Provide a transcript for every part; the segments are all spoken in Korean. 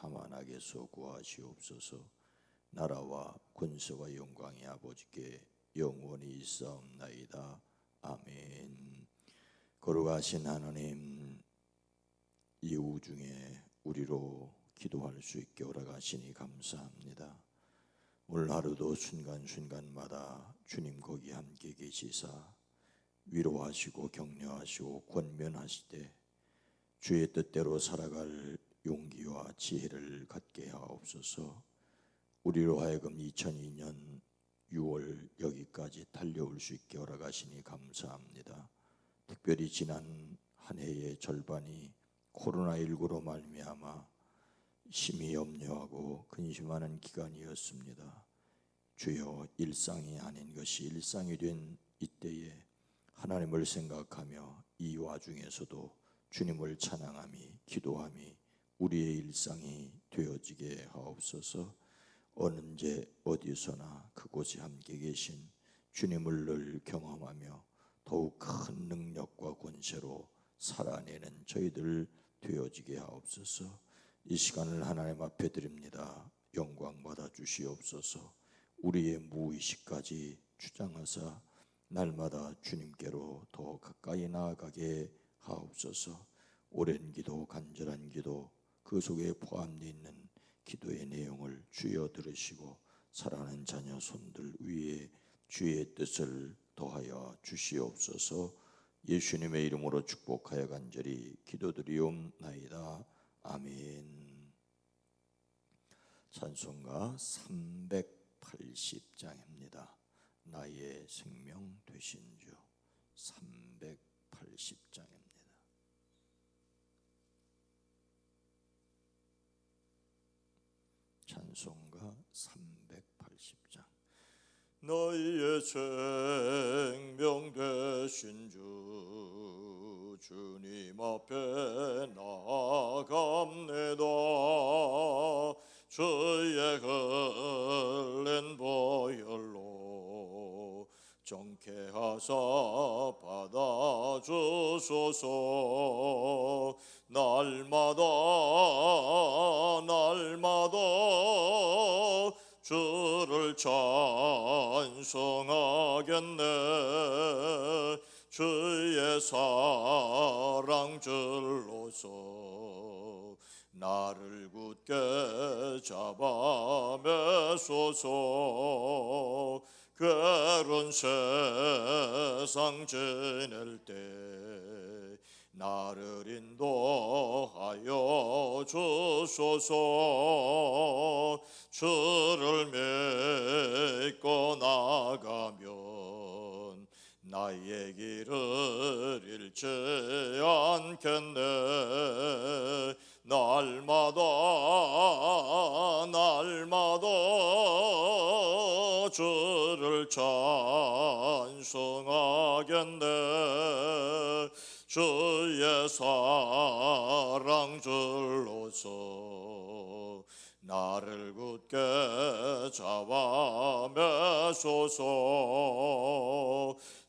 다만 악에서 구하시옵소서. 나라와 권세와 영광이 아버지께 영원히 있사옵나이다. 아멘. 거룩하신 하나님 이 우중에 우리로 기도할 수 있게 허락하시니 감사합니다. 오늘 하루도 순간순간마다 주님 거기 함께 계시사 위로하시고 격려하시고 권면하시되 주의 뜻대로 살아갈 용기와 지혜를 갖게 하옵소서. 우리로 하여금 2002년 6월 여기까지 달려올 수 있게 허락하시니 감사합니다. 특별히 지난 한 해의 절반이 코로나19로 말미암아 심히 염려하고 근심하는 기간이었습니다. 주여 일상이 아닌 것이 일상이 된 이때에 하나님을 생각하며 이 와중에서도 주님을 찬양함이 기도함이 우리의 일상이 되어지게 하옵소서. 언제 어디서나 그곳에 함께 계신 주님을 늘 경험하며 더욱 큰 능력과 권세로 살아내는 저희들 되어지게 하옵소서. 이 시간을 하나님 앞에 드립니다. 영광 받아 주시옵소서. 우리의 무의식까지 주장하사 날마다 주님께로 더 가까이 나아가게 하옵소서. 오랜 기도, 간절한 기도, 그 속에 포함되어 있는 기도의 내용을 주여 들으시고 사랑하는 자녀 손들 위에 주의 뜻을 더하여 주시옵소서. 예수님의 이름으로 축복하여 간절히 기도드리옵나이다. 아멘. 찬송가 380장입니다. 나의 생명 되신 주 380장입니다. 찬송가 380장. 너희의 생명 되신 주 주님 앞에 나아갑니다. 주의 흘린 보혈로 정케 하사 받아주소서. 날 찬송하겠네. 주의 사랑 줄로서 나를 굳게 잡아 매소서. 괴로운 세상 지낼 때 나를 인도하여 주소서. 주를 믿 잃지 않겠네. 날마다 날마다 주를 찬송하겠네. 주의 사랑 줄로서 나를 굳게 잡아 매소서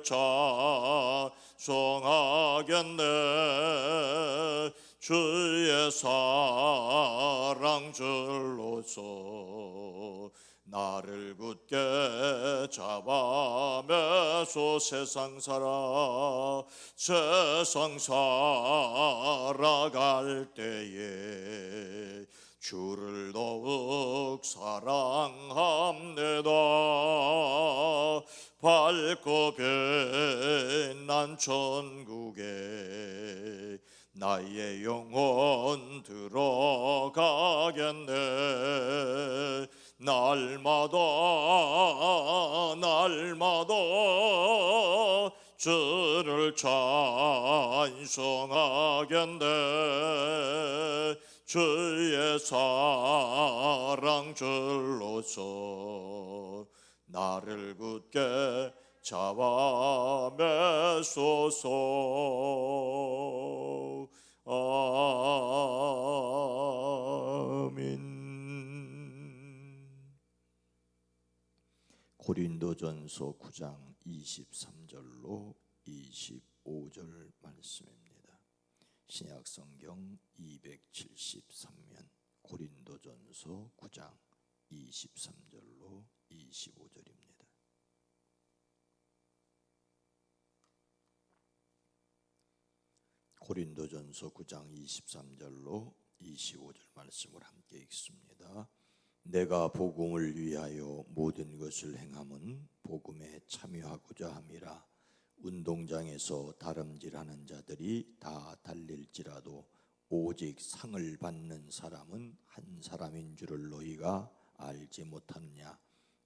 를 찬송하겠네. 주의 사랑 줄로서 나를 굳게 잡아 매소. 세상 살아 세상 살아갈 때에 주를 더욱 사랑합니다 밝고 빛난 천국에 나의 영혼 들어가겠네. 날마다 날마다 주를 찬송하겠네. 주의 사랑 줄로서 나를 굳게 잡아 매소서. 아멘. 고린도전서 9장 23절로 25절 말씀입니다. 신약 성경 273면 고린도전서 9장 23절로 25절입니다. 고린도전서 9장 23절로 25절 말씀을 함께 읽습니다. 내가 복음을 위하여 모든 것을 행함은 복음에 참여하고자 함이라 운동장에서 다름질하는 자들이 다 달릴지라도 오직 상을 받는 사람은 한 사람인 줄을 너희가 알지 못하느냐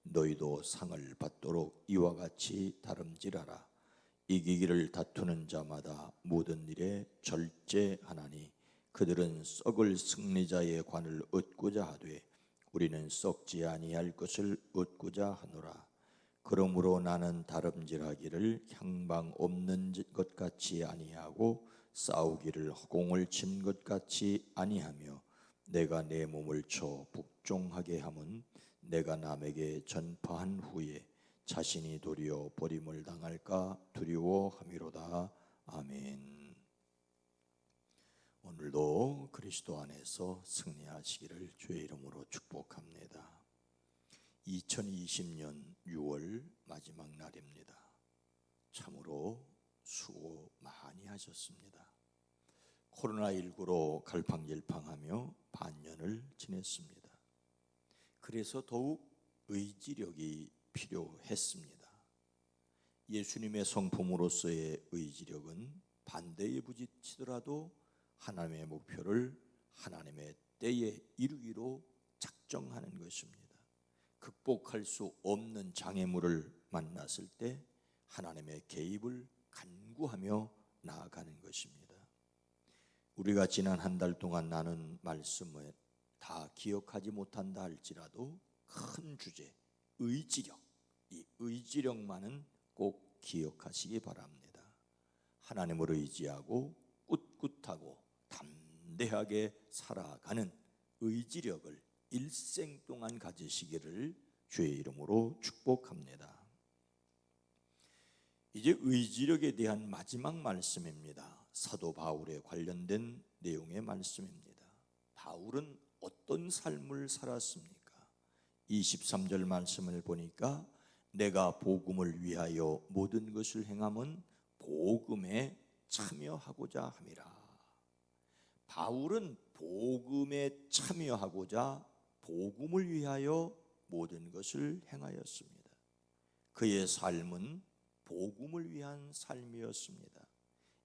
너희도 상을 받도록 이와 같이 다름질하라. 이기기를 다투는 자마다 모든 일에 절제하나니 그들은 썩을 승리자의 관을 얻고자 하되 우리는 썩지 아니할 것을 얻고자 하노라. 그러므로 나는 다름질하기를 향방 없는 것 같이 아니하고 싸우기를 허공을 친 것 같이 아니하며 내가 내 몸을 쳐 복종하게 함은 내가 남에게 전파한 후에 자신이 도리어 버림을 당할까 두려워함이로다 아멘. 오늘도 그리스도 안에서 승리하시기를 주의 이름으로 축복합니다. 2020년 6월 마지막 날입니다. 참으로 수고 많이 하셨습니다. 코로나19로 갈팡질팡하며 반년을 지냈습니다. 그래서 더욱 의지력이 필요했습니다. 예수님의 성품으로서의 의지력은 반대에 부딪히더라도 하나님의 목표를 하나님의 때에 이루기로 작정하는 것입니다. 극복할 수 없는 장애물을 만났을 때 하나님의 개입을 간구하며 나아가는 것입니다. 우리가 지난 한 달 동안 나눈 말씀을 다 기억하지 못한다 할지라도 큰 주제 의지력 이 의지력만은 꼭 기억하시기 바랍니다. 하나님을 의지하고 꿋꿋하고 담대하게 살아가는 의지력을 일생 동안 가지시기를 주의 이름으로 축복합니다. 이제 의지력에 대한 마지막 말씀입니다. 사도 바울에 관련된 내용의 말씀입니다. 바울은 어떤 삶을 살았습니까? 23절 말씀을 보니까 내가 복음을 위하여 모든 것을 행함은 복음에 참여하고자 함이라. 바울은 복음에 참여하고자 복음을 위하여 모든 것을 행하였습니다. 그의 삶은 복음을 위한 삶이었습니다.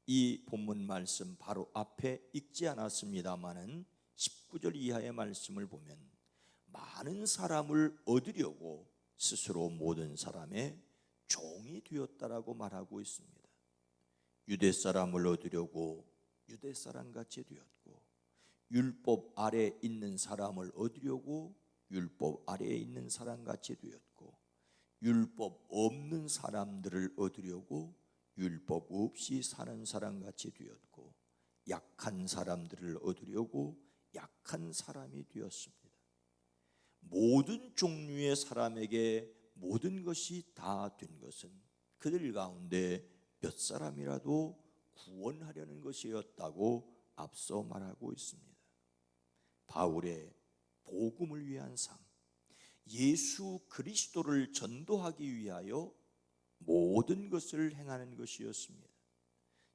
이 본문 말씀 바로 앞에 읽지 않았습니다마는 19절 이하의 말씀을 보면 많은 사람을 얻으려고 스스로 모든 사람의 종이 되었다라고 말하고 있습니다. 유대 사람을 얻으려고 유대 사람 같이 되었고 율법 아래 있는 사람을 얻으려고 율법 아래에 있는 사람 같이 되었고 율법 없는 사람들을 얻으려고 율법 없이 사는 사람 같이 되었고 약한 사람들을 얻으려고 약한 사람이 되었습니다. 모든 종류의 사람에게 모든 것이 다 된 것은 그들 가운데 몇 사람이라도 구원하려는 것이었다고 앞서 말하고 있습니다. 바울의 복음을 위한 삶, 예수 그리스도를 전도하기 위하여 모든 것을 행하는 것이었습니다.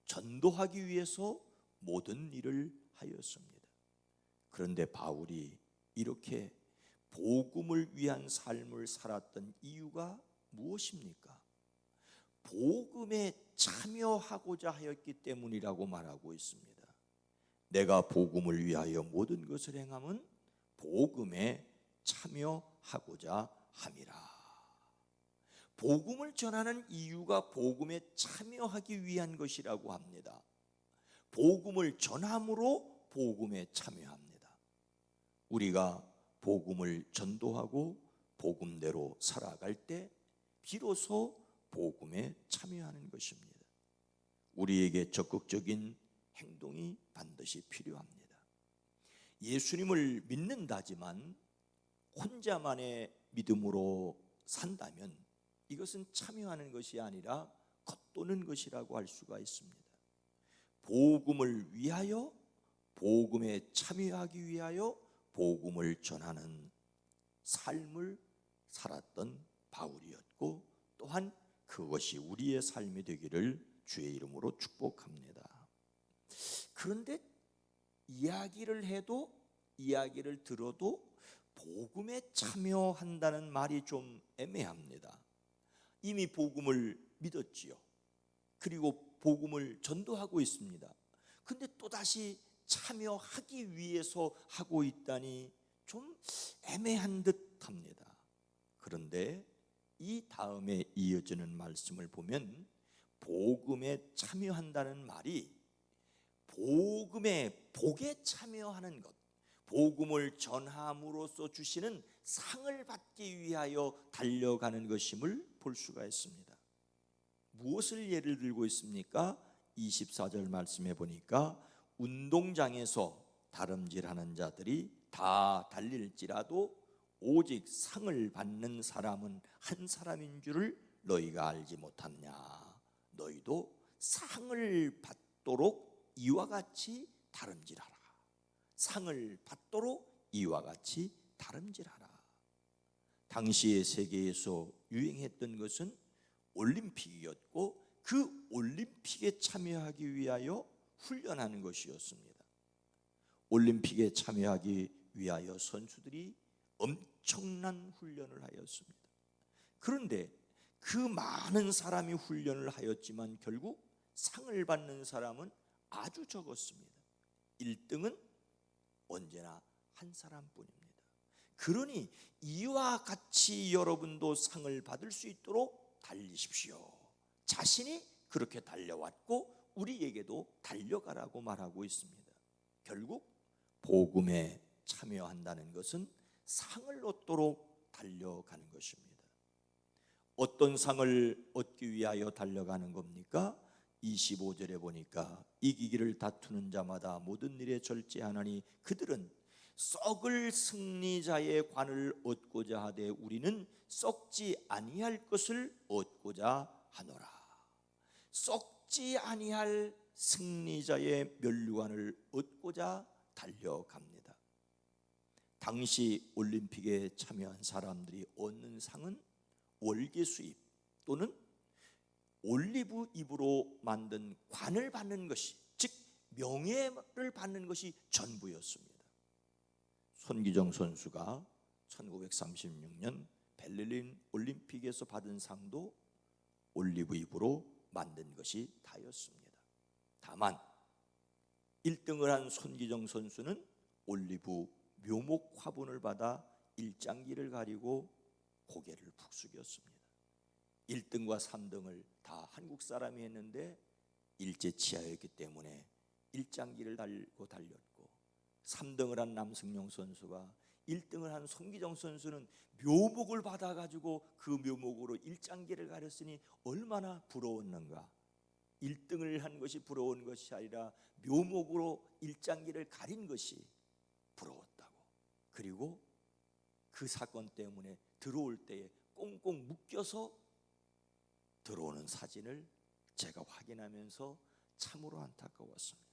전도하기 위해서 모든 일을 하였습니다. 그런데 바울이 이렇게 복음을 위한 삶을 살았던 이유가 무엇입니까? 복음에 참여하고자 하였기 때문이라고 말하고 있습니다. 내가 복음을 위하여 모든 것을 행함은 복음에 참여하고자 함이라. 복음을 전하는 이유가 복음에 참여하기 위한 것이라고 합니다. 복음을 전함으로 복음에 참여합니다. 우리가 복음을 전도하고 복음대로 살아갈 때 비로소 복음에 참여하는 것입니다. 우리에게 적극적인 행동이 반드시 필요합니다. 예수님을 믿는다지만 혼자만의 믿음으로 산다면 이것은 참여하는 것이 아니라 겉도는 것이라고 할 수가 있습니다. 복음을 위하여 복음에 참여하기 위하여 복음을 전하는 삶을 살았던 바울이었고 또한 그것이 우리의 삶이 되기를 주의 이름으로 축복합니다. 그런데 이야기를 해도 이야기를 들어도 복음에 참여한다는 말이 좀 애매합니다. 이미 복음을 믿었지요. 그리고 복음을 전도하고 있습니다. 근데 또다시 참여하기 위해서 하고 있다니 좀 애매한 듯 합니다. 그런데 이 다음에 이어지는 말씀을 보면 복음에 참여한다는 말이 복음의 복에 참여하는 것, 복음을 전함으로써 주시는 상을 받기 위하여 달려가는 것임을 볼 수가 있습니다. 무엇을 예를 들고 있습니까? 24절 말씀해 보니까 운동장에서 다름질하는 자들이 다 달릴지라도 오직 상을 받는 사람은 한 사람인 줄을 너희가 알지 못하냐. 너희도 상을 받도록 이와 같이 다름질하라. 상을 받도록 이와 같이 다름질하라. 당시의 세계에서 유행했던 것은 올림픽이었고 그 올림픽에 참여하기 위하여 훈련하는 것이었습니다. 올림픽에 참여하기 위하여 선수들이 엄청난 훈련을 하였습니다. 그런데 그 많은 사람이 훈련을 하였지만 결국 상을 받는 사람은 아주 적었습니다. 1등은 언제나 한 사람뿐입니다. 그러니 이와 같이 여러분도 상을 받을 수 있도록 달리십시오. 자신이 그렇게 달려왔고 우리에게도 달려가라고 말하고 있습니다. 결국 복음에 참여한다는 것은 상을 얻도록 달려가는 것입니다. 어떤 상을 얻기 위하여 달려가는 겁니까? 25절에 보니까 이기기를 다투는 자마다 모든 일에 절제하나니 그들은 썩을 승리자의 관을 얻고자 하되 우리는 썩지 아니할 것을 얻고자 하노라. 썩 지 아니할 승리자의 면류관을 얻고자 달려갑니다. 당시 올림픽에 참여한 사람들이 얻는 상은 월계 수입 또는 올리브 잎으로 만든 관을 받는 것이 즉 명예를 받는 것이 전부였습니다. 손기정 선수가 1936년 베를린 올림픽에서 받은 상도 올리브 잎으로 만든 것이 다였습니다. 다만 1등을 한 손기정 선수는 올리브 묘목 화분을 받아 일장기를 가리고 고개를 푹 숙였습니다. 1등과 3등을 다 한국 사람이 했는데 일제 치하였기 때문에 일장기를 달고 달렸고 3등을 한 남승용 선수가 1등을 한 손기정 선수는 묘목을 받아 가지고 그 묘목으로 일장기를 가렸으니 얼마나 부러웠는가. 1등을 한 것이 부러운 것이 아니라 묘목으로 일장기를 가린 것이 부러웠다고. 그리고 그 사건 때문에 들어올 때에 꽁꽁 묶여서 들어오는 사진을 제가 확인하면서 참으로 안타까웠습니다.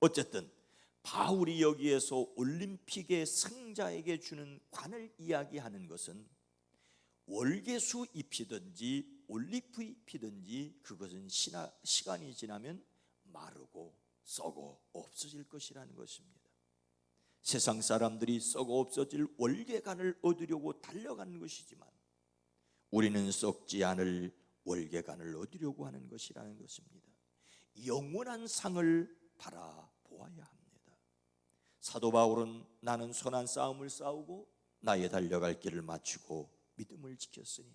어쨌든 바울이 여기에서 올림픽의 승자에게 주는 관을 이야기하는 것은 월계수 잎이든지 올리프 잎이든지 그것은 시나, 시간이 지나면 마르고 썩어 없어질 것이라는 것입니다. 세상 사람들이 썩어 없어질 월계관을 얻으려고 달려가는 것이지만 우리는 썩지 않을 월계관을 얻으려고 하는 것이라는 것입니다. 영원한 상을 바라보아야 합니다. 사도 바울은 나는 선한 싸움을 싸우고 나의 달려갈 길을 마치고 믿음을 지켰으니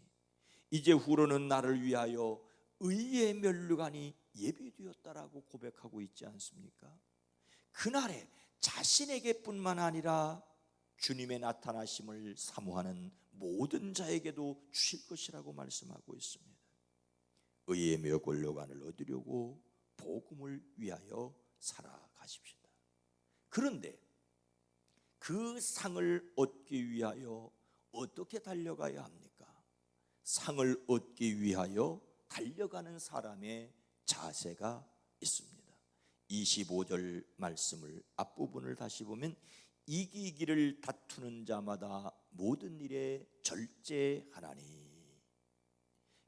이제 후로는 나를 위하여 의의 면류관이 예비되었다라고 고백하고 있지 않습니까? 그날에 자신에게뿐만 아니라 주님의 나타나심을 사모하는 모든 자에게도 주실 것이라고 말씀하고 있습니다. 의의 면류관을 얻으려고 복음을 위하여 살아가십시다. 그런데 그 상을 얻기 위하여 어떻게 달려가야 합니까? 상을 얻기 위하여 달려가는 사람의 자세가 있습니다. 25절 말씀을 앞부분을 다시 보면 이기기를 다투는 자마다 모든 일에 절제하나니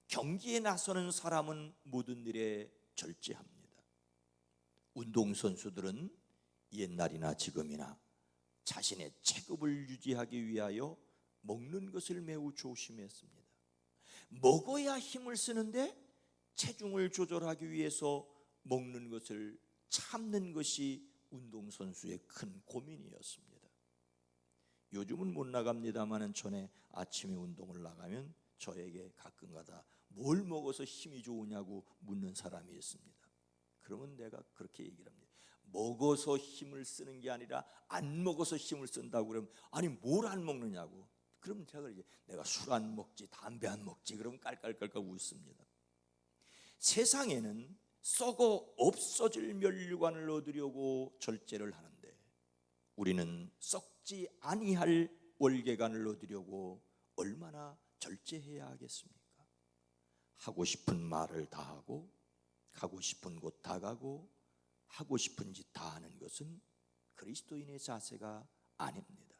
경기에 나서는 사람은 모든 일에 절제합니다. 운동 선수들은 옛날이나 지금이나 자신의 체급을 유지하기 위하여 먹는 것을 매우 조심했습니다. 먹어야 힘을 쓰는데 체중을 조절하기 위해서 먹는 것을 참는 것이 운동선수의 큰 고민이었습니다. 요즘은 못 나갑니다만은 전에 아침에 운동을 나가면 저에게 가끔가다 뭘 먹어서 힘이 좋으냐고 묻는 사람이 있습니다. 그러면 내가 그렇게 얘기를 합니다. 먹어서 힘을 쓰는 게 아니라 안 먹어서 힘을 쓴다고 그러면 아니 뭘 안 먹느냐고. 그럼 제가 이제 내가 술 안 먹지 담배 안 먹지 그러면 깔깔깔깔 웃습니다. 세상에는 썩어 없어질 면류관을 얻으려고 절제를 하는데 우리는 썩지 아니할 월계관을 얻으려고 얼마나 절제해야 하겠습니까? 하고 싶은 말을 다 하고 가고 싶은 곳 다 가고 하고 싶은 짓 다 하는 것은 그리스도인의 자세가 아닙니다.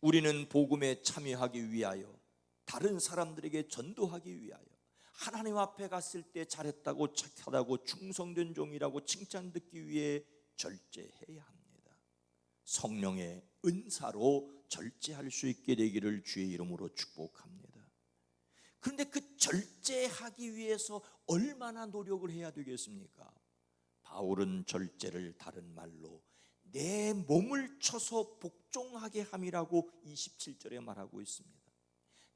우리는 복음에 참여하기 위하여 다른 사람들에게 전도하기 위하여 하나님 앞에 갔을 때 잘했다고 착하다고 충성된 종이라고 칭찬 듣기 위해 절제해야 합니다. 성령의 은사로 절제할 수 있게 되기를 주의 이름으로 축복합니다. 그런데 그 절제하기 위해서 얼마나 노력을 해야 되겠습니까? 바울은 절제를 다른 말로 내 몸을 쳐서 복종하게 함이라고 27절에 말하고 있습니다.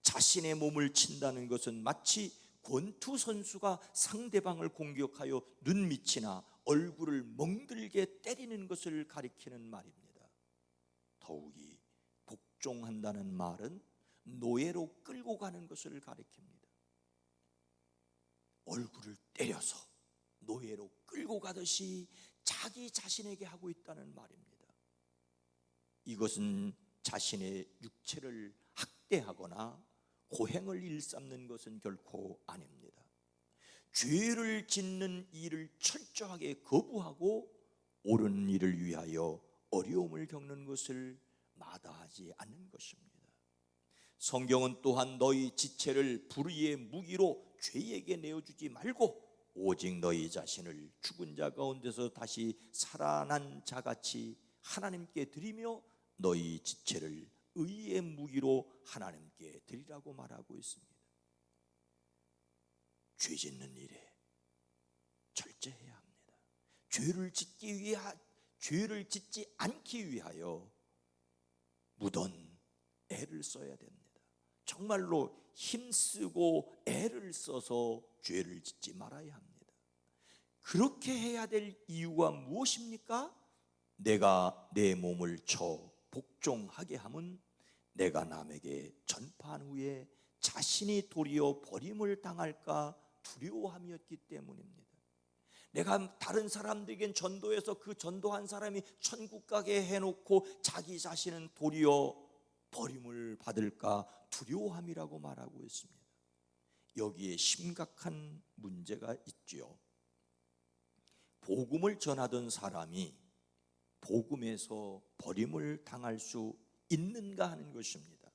자신의 몸을 친다는 것은 마치 권투 선수가 상대방을 공격하여 눈 밑이나 얼굴을 멍들게 때리는 것을 가리키는 말입니다. 더욱이 복종한다는 말은 노예로 끌고 가는 것을 가리킵니다. 얼굴을 때려서 노예로 끌고 가듯이 자기 자신에게 하고 있다는 말입니다. 이것은 자신의 육체를 학대하거나 고행을 일삼는 것은 결코 아닙니다. 죄를 짓는 일을 철저하게 거부하고 옳은 일을 위하여 어려움을 겪는 것을 마다하지 않는 것입니다. 성경은 또한 너희 지체를 불의의 무기로 죄에게 내어주지 말고 오직 너희 자신을 죽은 자 가운데서 다시 살아난 자같이 하나님께 드리며 너희 지체를 의의 무기로 하나님께 드리라고 말하고 있습니다. 죄 짓는 일에 절제해야 합니다. 죄를 짓기 위하 죄를 짓지 않기 위하여 무던 애를 써야 됩니다. 정말로 힘쓰고 애를 써서 죄를 짓지 말아야 합니다. 그렇게 해야 될 이유가 무엇입니까? 내가 내 몸을 쳐 복종하게 함은 내가 남에게 전파한 후에 자신이 도리어 버림을 당할까 두려워함이었기 때문입니다. 내가 다른 사람들에겐 전도해서 그 전도한 사람이 천국 가게 해놓고 자기 자신은 도리어 버림을 받을까 두려워함이라고 말하고 있습니다. 여기에 심각한 문제가 있지요. 복음을 전하던 사람이 복음에서 버림을 당할 수 있는가 하는 것입니다.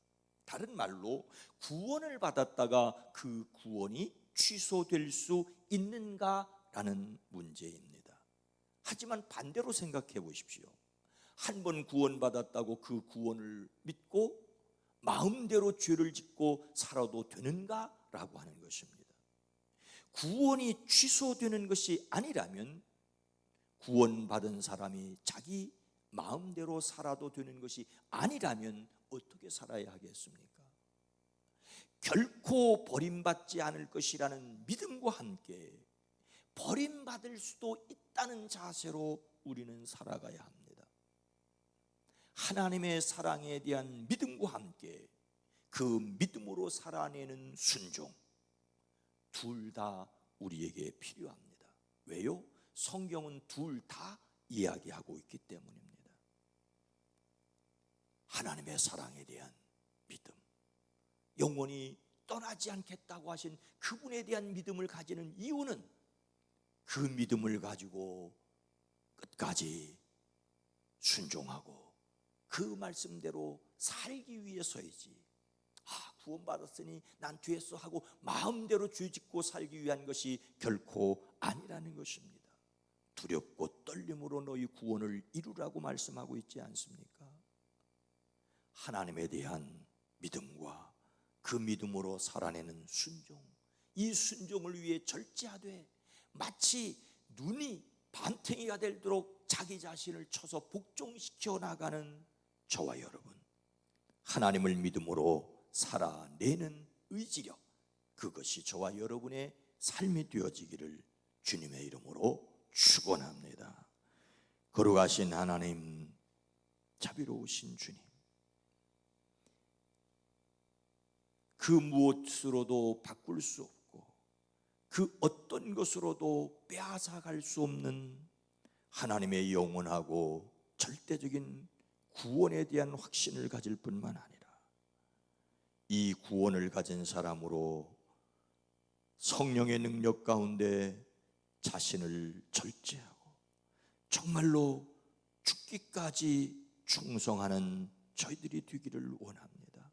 다른 말로 구원을 받았다가 그 구원이 취소될 수 있는가라는 문제입니다. 하지만 반대로 생각해 보십시오. 한 번 구원받았다고 그 구원을 믿고 마음대로 죄를 짓고 살아도 되는가라고 하는 것입니다. 구원이 취소되는 것이 아니라면 구원받은 사람이 자기 마음대로 살아도 되는 것이 아니라면 어떻게 살아야 하겠습니까? 결코 버림받지 않을 것이라는 믿음과 함께 버림받을 수도 있다는 자세로 우리는 살아가야 합니다. 하나님의 사랑에 대한 믿음과 함께 그 믿음으로 살아내는 순종 둘 다 우리에게 필요합니다. 왜요? 성경은 둘 다 이야기하고 있기 때문입니다. 하나님의 사랑에 대한 믿음, 영원히 떠나지 않겠다고 하신 그분에 대한 믿음을 가지는 이유는 그 믿음을 가지고 끝까지 순종하고 그 말씀대로 살기 위해서이지. 아, 구원받았으니 난 됐어 하고 마음대로 죄 짓고 살기 위한 것이 결코 아니라는 것입니다. 두렵고 떨림으로 너희 구원을 이루라고 말씀하고 있지 않습니까? 하나님에 대한 믿음과 그 믿음으로 살아내는 순종, 이 순종을 위해 절제하되 마치 눈이 반탱이가 되도록 자기 자신을 쳐서 복종시켜 나가는 저와 여러분, 하나님을 믿음으로 살아내는 의지력, 그것이 저와 여러분의 삶이 되어지기를 주님의 이름으로 축원합니다. 거룩하신 하나님, 자비로우신 주님, 그 무엇으로도 바꿀 수 없고 그 어떤 것으로도 빼앗아갈 수 없는 하나님의 영원하고 절대적인 구원에 대한 확신을 가질 뿐만 아니라 이 구원을 가진 사람으로 성령의 능력 가운데 자신을 절제하고 정말로 죽기까지 충성하는 저희들이 되기를 원합니다.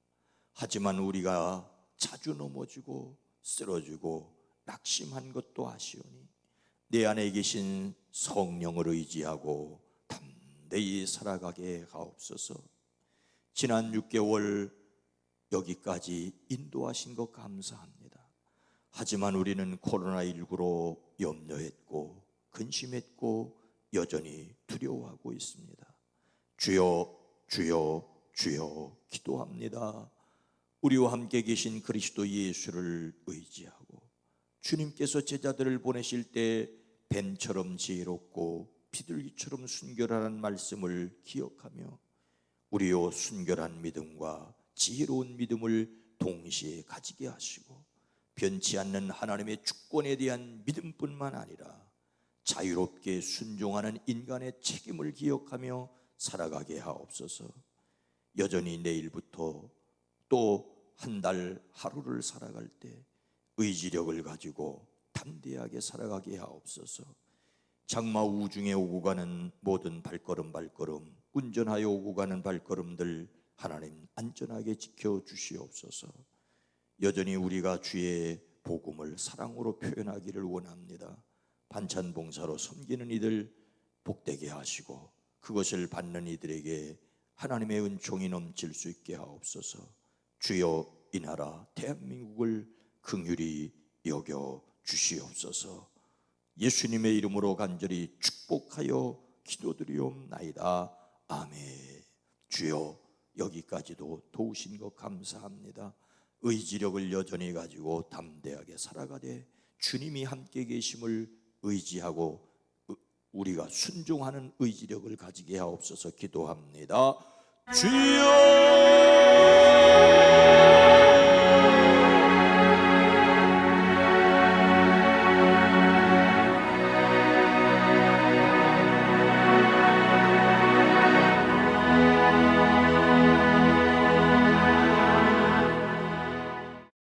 하지만 우리가 자주 넘어지고 쓰러지고 낙심한 것도 아시오니 내 안에 계신 성령을 의지하고 담대히 살아가게 하옵소서. 지난 6개월 여기까지 인도하신 것 감사합니다. 하지만 우리는 코로나19로 염려했고 근심했고 여전히 두려워하고 있습니다. 주여 주여 주여 기도합니다. 우리와 함께 계신 그리스도 예수를 의지하고 주님께서 제자들을 보내실 때 뱀처럼 지혜롭고 비둘기처럼 순결하는 말씀을 기억하며 우리요 순결한 믿음과 지혜로운 믿음을 동시에 가지게 하시고 변치 않는 하나님의 주권에 대한 믿음뿐만 아니라 자유롭게 순종하는 인간의 책임을 기억하며 살아가게 하옵소서. 여전히 내일부터 또 한 달 하루를 살아갈 때 의지력을 가지고 담대하게 살아가게 하옵소서. 장마 우중에 오고 가는 모든 발걸음 발걸음 운전하여 오고 가는 발걸음들 하나님 안전하게 지켜 주시옵소서. 여전히 우리가 주의 복음을 사랑으로 표현하기를 원합니다. 반찬 봉사로 섬기는 이들 복되게 하시고 그것을 받는 이들에게 하나님의 은총이 넘칠 수 있게 하옵소서. 주여 이 나라 대한민국을 긍휼히 여겨 주시옵소서. 예수님의 이름으로 간절히 축복하여 기도드리옵나이다. 아멘. 주여 여기까지도 도우신 것 감사합니다. 의지력을 여전히 가지고 담대하게 살아가되 주님이 함께 계심을 의지하고 우리가 순종하는 의지력을 가지게 하옵소서 기도합니다. 주여